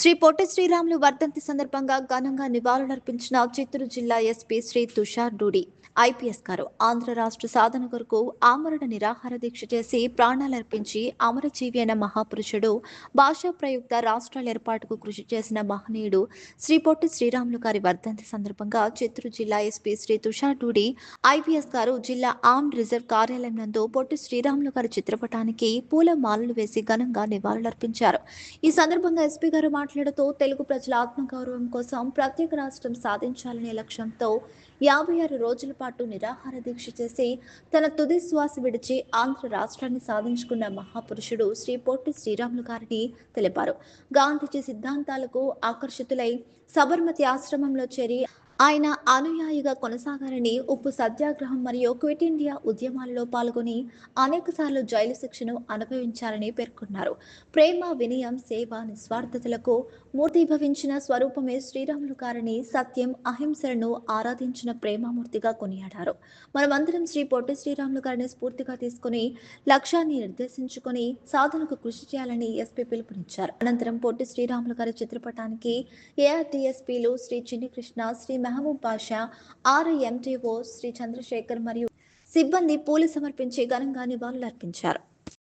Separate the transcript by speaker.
Speaker 1: శ్రీ పొట్టి శ్రీరాములు వర్ధంతి సందర్భంగా ఘనంగా నివాళులర్పించిన చిత్తూరు జిల్లా ఎస్పీ శ్రీ తుషార్ డూడి ఐపీఎస్ గారు ఆంధ్ర రాష్ట్ర సాధన కొరకు ఆమరణ నిరాహార దీక్ష చేసి ప్రాణాలర్పించి అమరజీవి అయిన మహాపురుషుడు భాషా ప్రయుక్త రాష్ట్రాల ఏర్పాటుకు కృషి చేసిన మహనీయుడు శ్రీ పొట్టి శ్రీరాములు గారి వర్ధంతి సందర్భంగా చిత్తూరు జిల్లా ఎస్పీ శ్రీ తుషార్ డూడి ఐపీఎస్ గారు జిల్లా ఆర్మ్డ్ రిజర్వ్ కార్యాలయం నందు పొట్టి శ్రీరాములు గారి చిత్రపటానికి పూల మాలలు వేసి ఘనంగా నివాళులర్పించారు. ఈ సందర్భంగా ఎస్పీ గారు మాట్లాడుతూ తెలుగు ప్రజల ఆత్మగౌరవం కోసం ప్రత్యేక రాష్ట్రం సాధించాలనే లక్ష్యంతో యాభై ఆరు రోజుల పాటు నిరాహార దీక్ష చేసి తన తుది శ్వాస విడిచి ఆంధ్ర రాష్ట్రాన్ని సాధించుకున్న మహాపురుషుడు శ్రీ పొట్టి శ్రీరాములు గారిని తెలిపారు. గాంధీజీ సిద్ధాంతాలకు ఆకర్షితులై సబర్మతి ఆశ్రమంలో చేరి ఆయన అనుయాయిగా కొనసాగారని ఉప్పు సత్యాగ్రహం మరియు క్విట్ ఇండియా ఉద్యమాలలో పాల్గొని అనేక సార్లు జైలు శిక్షను అనుభవించారని పేర్కొన్నారు. ప్రేమ వినయం సేవ నిస్వార్థతలకు మూర్తిభవించిన స్వరూపమే శ్రీరాములు గారిని సత్యం అహింసలను ఆరాధించిన ప్రేమమూర్తిగా కొనియాడారు. మనమందరం శ్రీ పొట్టి శ్రీరాములు గారిని స్ఫూర్తిగా తీసుకుని లక్ష్యాన్ని నిర్దేశించుకుని సాధనకు కృషి చేయాలని ఎస్పీ పిలుపునిచ్చారు. అనంతరం పొట్టి శ్రీరాములు గారి చిత్రపటానికి ఏఆర్టీఎస్పీలు శ్రీ చిన్ని కృష్ణ శ్రీ మహబూబ్ ఆరు ఎంటీఓ శ్రీ చంద్రశేఖర్ మరియు సిబ్బంది పూలు సమర్పించి ఘనంగా నివాళులర్పించారు.